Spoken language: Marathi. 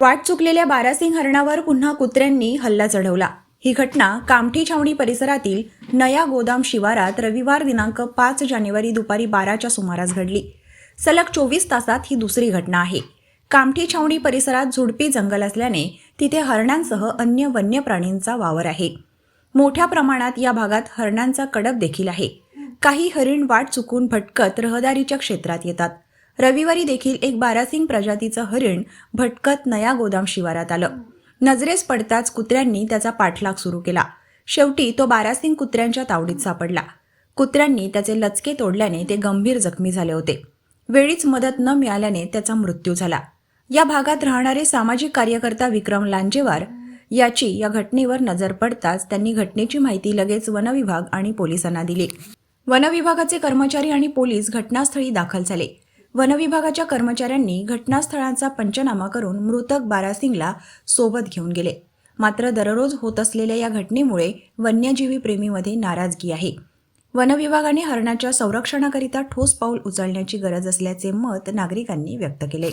वाट चुकलेल्या बारासिंग हरणावर पुन्हा कुत्र्यांनी हल्ला चढवला. ही घटना कामठी छावणी परिसरातील नया गोदाम शिवारात रविवार दिनांक पाच जानेवारी दुपारी बाराच्या सुमारास घडली. सलग चोवीस तासात ही दुसरी घटना आहे. कामठी छावणी परिसरात झुडपी जंगल असल्याने तिथे हरणांसह अन्य वन्य प्राणींचा वावर आहे. मोठ्या प्रमाणात या भागात हरणांचा कडक देखील आहे. काही हरिण वाट चुकून भटकत रहदारीच्या क्षेत्रात येतात. रविवारी देखील एक बारासिंग प्रजातीचं हरिण भटकत नया गोदाम शिवारात आलं. नजरेस पडताच कुत्र्यांनी त्याचा पाठलाग सुरू केला. शेवटी तो बारासिंग कुत्र्यांच्या तावडीत सापडला. कुत्र्यांनी त्याचे लचके तोडल्याने ते गंभीर जखमी झाले होते. वेळीच मदत न मिळाल्याने त्याचा मृत्यू झाला. या भागात राहणारे सामाजिक कार्यकर्ता विक्रम लांजेवार याची या घटनेवर नजर पडताच त्यांनी घटनेची माहिती लगेच वनविभाग आणि पोलिसांना दिली. वनविभागाचे कर्मचारी आणि पोलीस घटनास्थळी दाखल झाले. वनविभागाच्या कर्मचाऱ्यांनी घटनास्थळाचा पंचनामा करून मृतक बारासिंगला सोबत घेऊन गेले मात्र दररोज होत असलेल्या या घटनेमुळे वन्यजीवी प्रेमीमध्ये नाराजगी आहे वनविभागाने हरणाच्या संरक्षणाकरिता ठोस पाऊल उचलण्याची गरज असल्याचे मत नागरिकांनी व्यक्त केले